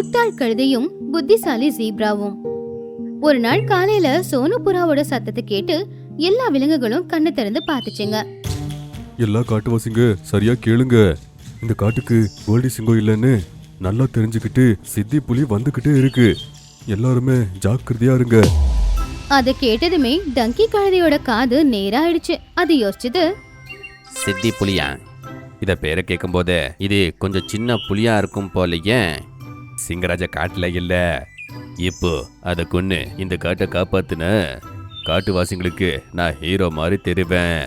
முட்டாள் கழுதையும் புத்திசாலி ஜீப்ராவும். ஒரு நாள் காலையில சோனு புறாவோட சத்தத்தை கேட்டு எல்லா விலங்குகளும் கண்ணு திறந்து பார்த்துச்சுங்க. எல்லா காட்டுவாசிங்க சரியா கேளுங்க. இந்த காட்டுக்கு கோல்டி சிங்கம் இல்லைன்னு நல்லா தெரிஞ்சுக்கிட்டு சித்தி புலி வந்துகிட்டே இருக்கு. எல்லாருமே ஜாக்கிரதையா இருங்க. அதை கேட்டதுமே டங்கி கழுதையோட காது நேரா ஆயிடுச்சு அது யோசிச்சது சித்தி புலியா? இத பேரை கேட்கும்போது இது கொஞ்சம் சின்ன புலியா இருக்கும் போலயே சிங்கராஜ காட்டுல இல்ல. இப்போ அதை கொன்னு இந்த காட்டை காப்பாத்துன காட்டுவாசிங்களுக்கு நான் ஹீரோ மாதிரி தெரிவேன்.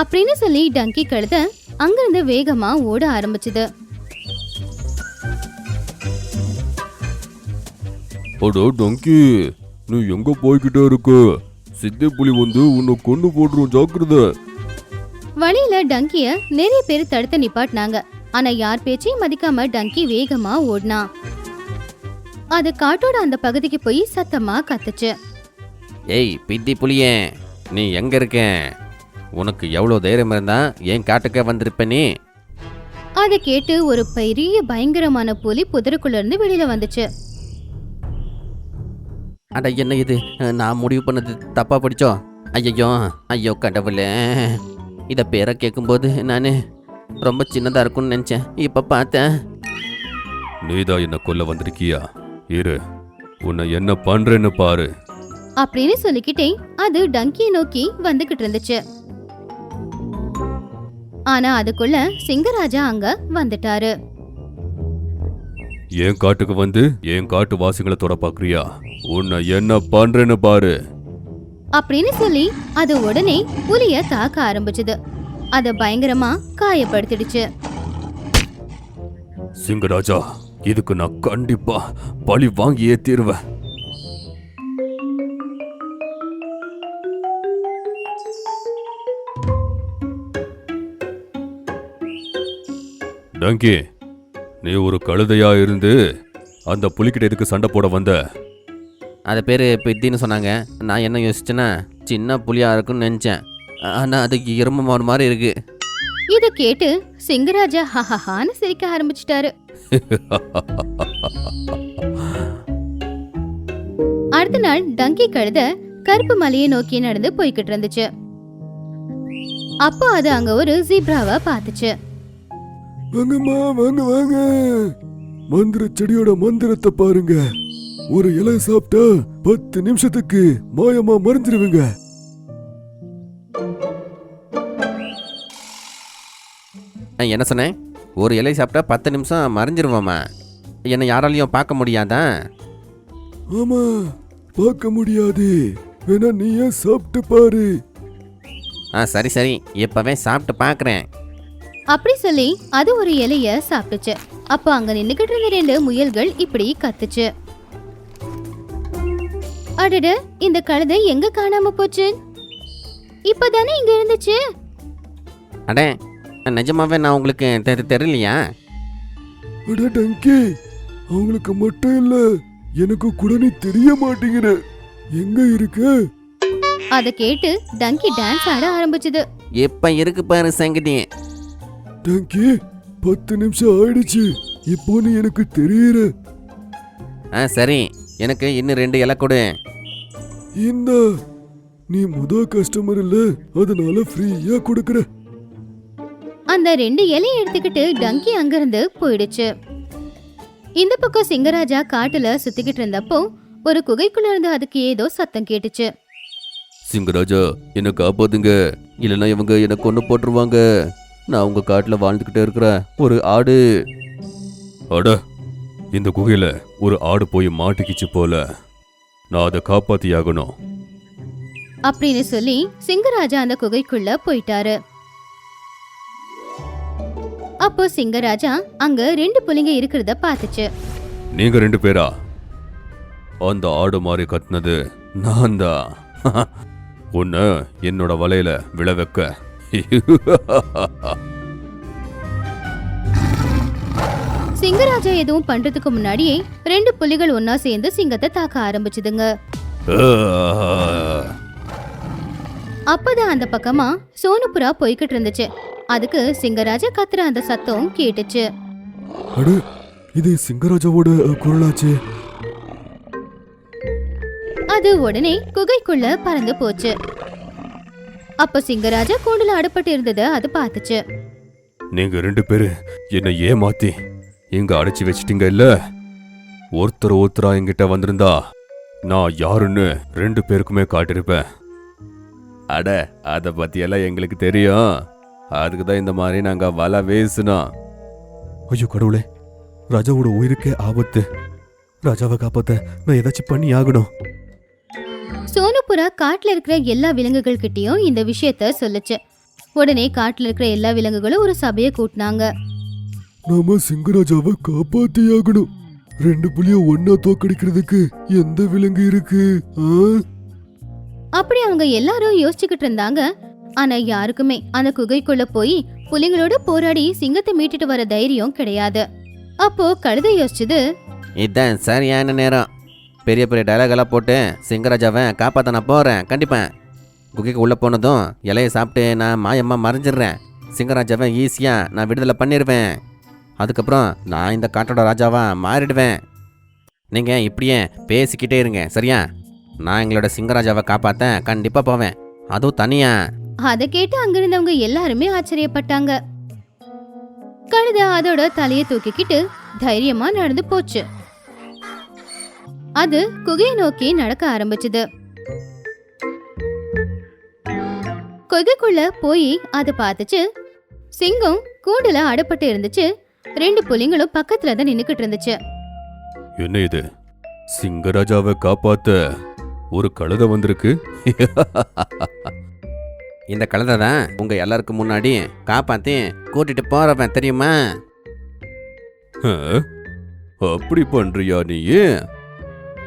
அப்படின்னு சொல்லி டங்கி கழுதை அங்கிருந்து வேகமா ஓட ஆரம்பிச்சது. அடோ டொங்கி நீ எங்க போய்கிட்டே இருக்க? சித்தி புலி வந்து உன்னை கொண்டு போட்டுரும் ஜாக்கிரதை. வழியில டங்கிய நிறைய பேர் தடுத்து நிப்பாட்டினாங்க. ஆனா யார் பேச்சையும் மதிக்காம டங்கி வேகமா ஓடினா. அது காட்டோட அந்த பகுதிக்கு போய் சத்தமா கத்துச்சு. ஏய் பித்தி புலியே நீ எங்க இருக்க? உனக்கு எவ்வளோ தைரியம் இருந்தா என் காட்டுக்கே வந்திருப்ப நீ? அதை கேட்டு ஒரு பெரிய பயங்கரமான புலி புதருக்குள்ள இருந்து வெளியில வந்துச்சு. அட என்ன இது? நான் முடிவு பண்ணது தப்பா படிச்சோம் ஐயோ ஐயோ கடவுளே. இத பேரை கேட்கும்போது நான் ரொம்ப சின்னதா இருக்கும்னு நினைச்சேன். இப்ப பார்த்தேன். நீதான் என்ன கொல்ல வந்திருக்கியா? இரு. உன்னை என்ன பண்றேன்னு பாரு. அப்படின்னு சொல்லிக்கிட்டே அது டங்கியை நோக்கி வந்துகிட்டு இருந்துச்சு. ஆனா அதுக்குள்ள சிங்கராஜா அங்க வந்துட்டாரு. என் காட்டுக்கு வந்து? என் காட்டு வாசிகளை தொட பாக்குறியா? உன்னை என்ன பண்றேன்னு பாரு. அப்படின்னு சொல்லி அது உடனே புலிய தாக்க ஆரம்பிச்சது. அத பயங்கரமா காயப்படுத்திடுச்சு. சிங்கராஜா இதுக்கு நான் கண்டிப்பா பழி வாங்கியே தீருவேன். டங்கி நீ ஒரு கழுதையா இருந்து அந்த புலிகிட்ட எதுக்கு சண்டை போட வந்த? அது பேர் பித்தின்னு சொன்னாங்க. நான் என்ன யோசிச்சேன்னா சின்ன புலியா இருக்கும்னு நினைச்சேன். ஆனா அதுக்கு மாடு மாதிரி இருக்கு. இத கேட்டு சிங்கராஜா ஹஹஹான்னு சிரிக்க ஆரம்பிச்சிட்டாரு. அடுத்த நாள் டங்கி கழுத கருப்பு மலையை நோக்கி நடந்து போய்கிட்டு இருந்துச்சு. அப்போ அது அங்க ஒரு ஜீப்ராவை பார்த்துச்சு. வாங்கம்மா வாங்க வாங்க. மந்திர செடியோட மந்திரத்தை பாருங்க. ஒரு இலை சாப்பிட்டா பத்து நிமிஷத்துக்கு மாயமா மறைஞ்சிருவீங்க. என்ன சொன்னேன்? ஒரு இலை சாப்பிட்டா பத்து நிமிஷம் மறைஞ்சிருவோமா? என்னை யாராலையும் பார்க்க முடியாதா? ஆமா பார்க்க முடியாது. வேணா நீயே சாப்பிட்டு பாரு. ஆ சரி சரி. இப்போவே சாப்பிட்டு பார்க்குறேன். அப்படி சொல்லி அது ஒரு இலைய சாப்பிட்டுச்சு. அப்போ அங்க நின்னுகிட்டு இருந்த ரெண்டு முயல்கள் இப்படி கத்துச்சு. அடட இந்த கழுதை எங்க காணாம போச்சு? இப்பதானே இங்க இருந்துச்சு? அடே நிஜமாவே நான் உங்களுக்கு தெரி தெரியலையா? அட டங்கி அவங்களுக்கு மட்டும் இல்ல எனக்கு கூட நீ தெரிய மாட்டேங்கிற எங்க இருக்க? அத கேட்டு டங்கி டான்ஸ் ஆட ஆரம்பிச்சது. இப்போ இருக்கு பாரு சங்கதி டங்கி பத்து நிமிஷம் ஆயிடுச்சு. இப்போ நீ எனக்கு தெரியற. ஆ சரி. எனக்கு இன்னும் ரெண்டு இலை கொடு. இந்த நீ முத கஸ்டமர் இல்ல அதனால ஃப்ரீயா கொடுக்கற. அந்த ரெண்டு இலையை எடுத்துக்கிட்டு டங்கி அங்கிருந்து போயிடுச்சு. இந்த பக்கம் சிங்கராஜா காட்டுல சுத்திக்கிட்டு இருந்தப்போ ஒரு குகைக்குள்ள இருந்து அதுக்கு ஏதோ சத்தம் கேட்டுச்சு. சிங்கராஜா என்ன காப்பாத்துங்க. இல்லைன்னா இவங்க என்ன கொண்டு போட்டுருவாங்க. நான் உங்க காட்டுல வாழ்ந்துகிட்டே இருக்கிற ஒரு ஆடு. அட இந்த குகையில ஒரு ஆடு போய் மாட்டிக்கிச்சு போல. நான் அதை காப்பாத்தியாகணும். அப்படின்னு சொல்லி சிங்கராஜா அந்த குகைக்குள்ள போயிட்டாரு. அப்போ சிங்கராஜா அங்க ரெண்டு புலிங்க இருக்கிறத பார்த்துச்சு. நீங்க ரெண்டு பேரா? அந்த ஆடு மாதிரி கத்துனது நான் தான் உன்னை என்னோட வலையில விழ வைக்க. சிங்கராஜா எதுவும் பண்றதுக்கு முன்னாடியே ரெண்டு புலிகள் ஒன்னா சேர்ந்து சிங்கத்தை தாக்க ஆரம்பிச்சுதுங்க. அப்பதான் அந்த பக்கமா சோனுபுரா போய்கிட்டு இருந்துச்சு. அதுக்கு சிங்கராஜா கத்துற அந்த சத்தம் கேட்டுச்சு. அடு இது சிங்கராஜாவோட குரலாச்சே. அது உடனே குகைக்குள்ள பறந்து போச்சு. அப்ப சிங்கராஜா கூண்டுல அடப்பட்டு இருந்தத அது பார்த்துச்சு. நீங்க ரெண்டு பேரு என்னை ஏமாத்தி இங்க அடைச்சி வச்சிட்டீங்க இல்ல? ஒருத்தர் ஒருத்தரா என்கிட்ட வந்திருந்தா நான் யாருன்னு ரெண்டு பேருக்குமே காட்டியிருப்பேன். அட அத பத்தியெல்லாம் எங்களுக்கு தெரியும். அதுக்கு தான் இந்த மாதிரி நாங்க வலை வேசுனோம் ஐயோ கடவுளே ராஜாவோட உயிருக்கே ஆபத்து. ராஜாவை காப்பாத்த நான் ஏதாச்சும் பண்ணி ஆகணும் சோனுபுரா காட்டுல இருக்கிற எல்லா விலங்குகள் கிட்டயும் இந்த விஷயத்த சொல்லுச்சு. உடனே காட்டுல இருக்கிற எல்லா விலங்குகளும் ஒரு சபையை கூட்டினாங்க. நாம சிங்கராஜாவை காப்பாத்தி ஆகணும் ரெண்டு புலிய ஒன்னா தோக்கடிக்கிறதுக்கு எந்த விலங்கு இருக்கு அப்படி அவங்க எல்லாரும் யோசிச்சுக்கிட்டு இருந்தாங்க. ஆனா யாருக்குமே அந்த குகைக்குள்ள போய் புலிங்களோட போராடி சிங்கத்தை மீட்டுட்டு வர தைரியம் கிடையாது. அப்போ கழுதை யோசிச்சது இதுதான் சரியான நேரம். பெரிய பெரிய டயலாகெல்லாம் போட்டு சிங்கராஜாவை காப்பாற்ற நான் போகிறேன் கண்டிப்பாக குகைக்கு உள்ளே போனதும் இலையை சாப்பிட்டு நான் மாயம்மா மறைஞ்சிடுறேன். சிங்கராஜாவை ஈஸியாக நான் விடுதலை பண்ணிடுவேன். அதுக்கப்புறம் நான் இந்த காட்டோட ராஜாவா மாறிடுவேன். நீங்கள் இப்படியே பேசிக்கிட்டே இருங்க சரியா? நான் எங்களோட சிங்கராஜாவை காப்பாற்ற கண்டிப்பாக போவேன். அதுவும் தனியாக அதை கேட்டு அங்கிருந்தவங்க எல்லாருமே ஆச்சரியப்பட்டாங்க. கழுதை அதோட தலையை தூக்கிக்கிட்டு தைரியமா நடந்து போச்சு. அது குகையை நோக்கி நடக்க ஆரம்பிச்சது. குகைக்குள்ள போய் அது பார்த்துச்சு. சிங்கம் கூண்டுல அடப்பட்டு இருந்துச்சு. ரெண்டு புலிங்களும் பக்கத்துல தான் நின்னுக்கிட்டு இருந்துச்சு. என்ன இது? சிங்கராஜாவை காப்பாத்த ஒரு கழுதை வந்திருக்கு? இந்த கழுதை தான் உங்கள் எல்லாருக்கும் முன்னாடி காப்பாற்றி கூட்டிகிட்டு போகிறவன் தெரியுமா? அப்படி பண்றியா நீ?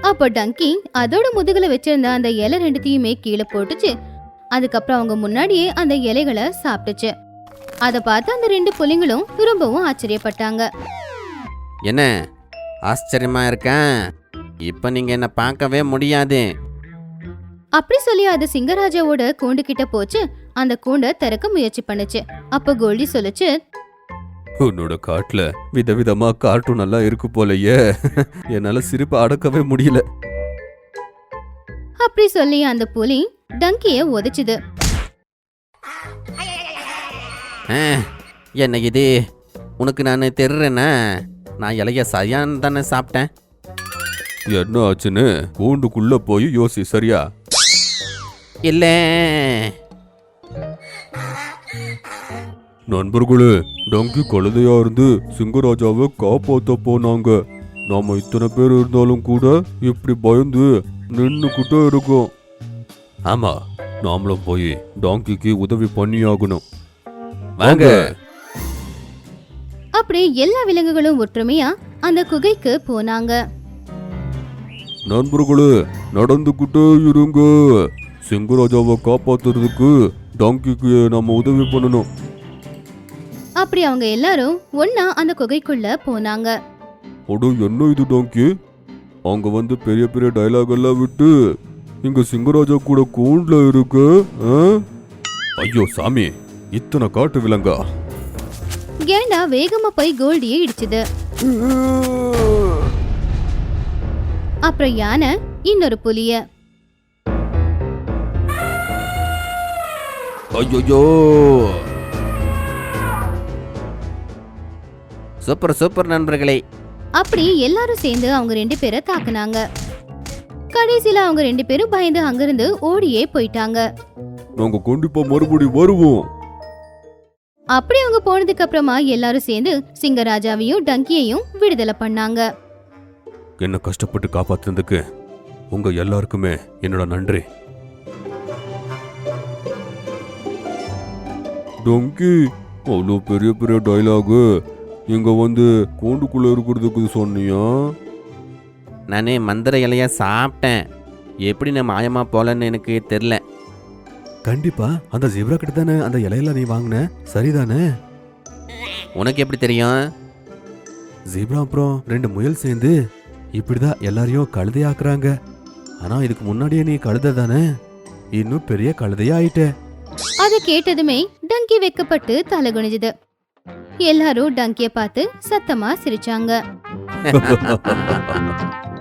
அப்போ டங்கி அதோட முதுகுல வச்சிருந்த அந்த இலை ரெண்டுத்தையுமே கீழே போட்டுச்சு. அதுக்கப்புறம் அவங்க முன்னாடியே அந்த இலைகளை சாப்பிட்டுச்சு. அதை பார்த்து அந்த ரெண்டு புலிங்களும் ரொம்பவும் ஆச்சரியப்பட்டாங்க. என்ன? ஆச்சரியமா இருக்கேன்? இப்போ நீங்கள் என்னை பார்க்கவே முடியாது. அப்படி சொல்லி அது சிங்கராஜாவோட கூண்டு கிட்ட போச்சு. அந்த கூண்டை திறக்க முயற்சி பண்ணுச்சு. அப்ப கோல்டி சொல்லுச்சு உன்னோட காட்டுல விதவிதமா கார்ட்டூன் எல்லாம் இருக்கு போலயே. என்னால சிரிப்பு அடக்கவே முடியல. அப்படி சொல்லி அந்த புலி டங்கிய உதைச்சுது. ஆ, என்ன இது? உனக்கு நான் தெரிறேன்னா நான் இலைய சரியான்னு தானே சாப்பிட்டேன். என்ன ஆச்சுன்னு? கூண்டுக்குள்ள போய் யோசி சரியா? இல்லை. நண்பர்களே டங்கி கழுதையா இருந்து சிங்கராஜாவை காப்பாத்த போனாங்க. நாம இத்தனை பேர் இருந்தாலும் கூட இப்படி பயந்து நின்னுக்கிட்டே இருக்கோம். ஆமா நாமளும் போய் டாங்கிக்கு உதவி பண்ணியாகணும். வாங்க. அப்படி எல்லா விலங்குகளும் ஒற்றுமையா அந்த குகைக்கு போனாங்க. நண்பர்களே நடந்துக்கிட்டே இருங்க. சிங்கராஜாவை காப்பாத்துறதுக்கு டாங்கிக்கு நம்ம உதவி பண்ணணும். அப்படி அவங்க எல்லாரும் ஒன்னா அந்த குகைக்குள்ள போனாங்க. அடோ என்ன இது டாங்கி அவங்க வந்து பெரிய பெரிய டயலாக் எல்லாம் விட்டு இங்க சிங்கராஜா கூட கூண்டுல இருக்கு ஆ? ஐயோ சாமி இத்தனை காட்டு விலங்கா? கேண்டா வேகமா போய் கோல்டியை இடிச்சுது. அப்புறம் யானை இன்னொரு புலிய. ஐயோ சூப்பர் சூப்பர் நண்பர்களே. அப்படி எல்லாரும் சேர்ந்து அவங்க ரெண்டு பேரை தாக்குனாங்க. கடைசியில அவங்க ரெண்டு பேரும் பயந்து அங்கிருந்து ஓடியே போயிட்டாங்க. நாங்க கண்டிப்பா மறுபடி வருவோம். அப்படி அவங்க போனதுக்கு அப்புறமா எல்லாரும் சேர்ந்து சிங்கராஜாவையும் டங்கியையும் விடுதலை பண்ணாங்க. என்ன கஷ்டப்பட்டு காப்பாத்துனதுக்கு உங்க எல்லாருக்குமே என்னோட நன்றி. டொங்கி அவ்வளோ பெரிய பெரிய டைலாகு இங்க வந்து கூண்டுக்குள்ள இருக்கிறதுக்கு சொன்னியா? நான் மந்திர இலைய சாப்பிட்டேன். எப்படி நான் மாயமா போலன்னு எனக்கு தெரில கண்டிப்பா அந்த ஜிப்ரா கிட்ட தானே அந்த இலையில நீ வாங்கின? சரிதானே? உனக்கு எப்படி தெரியும்? ஜீப்ரா அப்புறம் ரெண்டு முயல் சேர்ந்து இப்படிதான் எல்லாரையும் கழுதையாக்குறாங்க ஆனா இதுக்கு முன்னாடியே நீ கழுதை தானே இன்னும் பெரிய கழுதையா ஆயிட்ட. அதை கேட்டதுமே டங்கி வைக்கப்பட்டு தலை குனிஞ்சுது எல்லாரும் டங்கிய பார்த்து சத்தமா சிரிச்சாங்க.